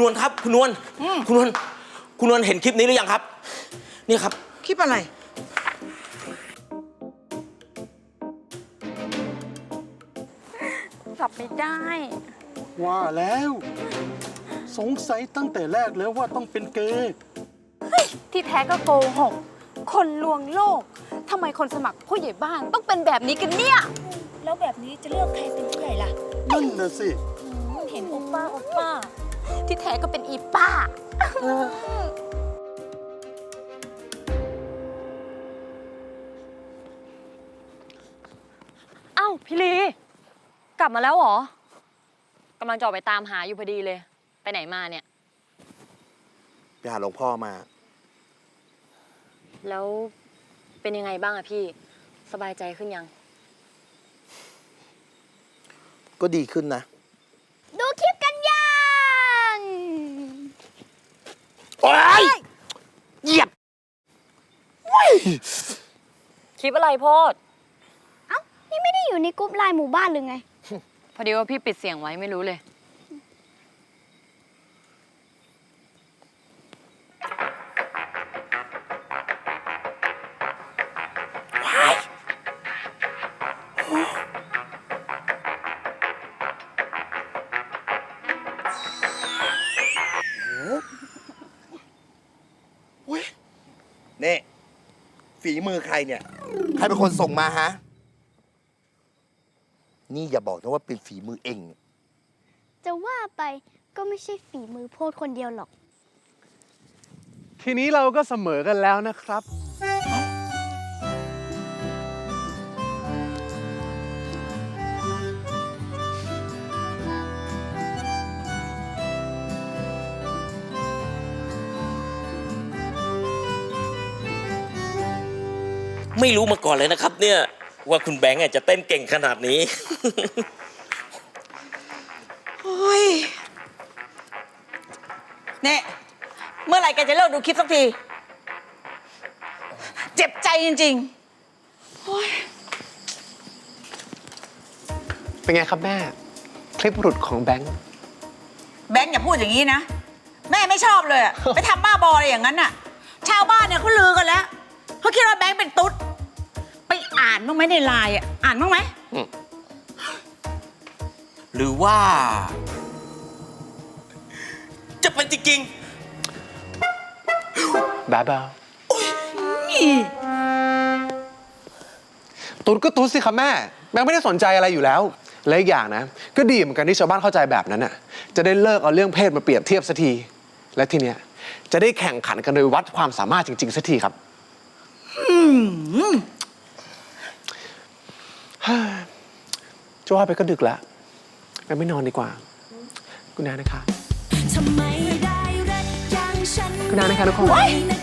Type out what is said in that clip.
คุณนวลครับคุณนวลคุณนวลคุณนวลเห็นคลิปนี้หรือยังครับ นี่ครับ คลิปอะไร จับไม่ได้ ว่าแล้ว สงสัยตั้งแต่แรกแล้วว่าต้องเป็นเกย์ที่แท้ก็โกหก คนลวงโลก ทำไมคนสมัครผู้ใหญ่บ้านต้องเป็นแบบนี้กันเนี่ย แล้วแบบนี้จะเลือกใครเป็นผู้ใหญ่ล่ะ นั่นน่ะสิ เห็นโอป้าโอป้า ที่แท้ก็เป็นอีป้า เอ้าพี่ลี กลับมาแล้วเหรอกำลังจะออกไปตามหาอยู่พอดีเลย ไปไหนมาเนี่ย ไปหาหลวงพ่อมา แล้วเป็นยังไงบ้างอะพี่ สบายใจขึ้นยัง ก็ดีขึ้นนะ ดูคลิปกันยัง โอ๊ยเหยียบคลิปอะไรโพดเอ้านี่ไม่ได้อยู่ในกรุ๊ปไลน์หมู่บ้านหรือไง พอดีว่าพี่ปิดเสียงไว้ไม่รู้เลย ฝีมือใครเนี่ย ใครเป็นคนส่งมาฮะ นี่อย่าบอกนะว่าเป็นฝีมือเอง จะว่าไปก็ไม่ใช่ฝีมือโพดคนเดียวหรอก ทีนี้เราก็เสมอกันแล้วนะครับ ไม่รู้มาก่อนเลยนะครับ เนี่ยว่าคุณแบงค์อะจะเต้นเก่งขนาดนี้ โอ้ยเนี่ยเมื่อไหร่แกจะเลิกดูคลิปสักที เจ็บใจจริงเป็นไงครับแม่ คลิปหลุดของแบงค์ๆแบงค์อย่าพูดอย่างนี้นะ แม่ไม่ชอบเลยอะ ไปทำบ้าบออะไรอย่างนั้นน่ะ ชาวบ้านเนี่ยเขาลือกันแล้วเขาคิดว่าแบงค์เป็นตุ๊ดไปอ่านบ้างไหมในไลน์อะอ่านบ้างไหมหรือว่า จะเป็นจริงบ้าบ้าตุ๊ดก็ตุ๊ดสิครับแม่แบงค์ไม่ได้สนใจอะไรอยู่แล้ว และอีกอย่างนะ ก็ดีเหมือนกันที่ชาวบ้านเข้าใจแบบนั้นน่ะ จะได้เลิกเอาเรื่องเพศมาเปรียบเทียบสักที และทีเนี้ยจะได้แข่งขันกันโดยวัดความสามารถจริงๆสักทีครับ จะว่าไปก็ดึกแล้วแม่ไม่นอนดีกว่า คุณนานะคะทำไมได้รักอย่างฉันคุณนานะคะทุกคนไม่นะ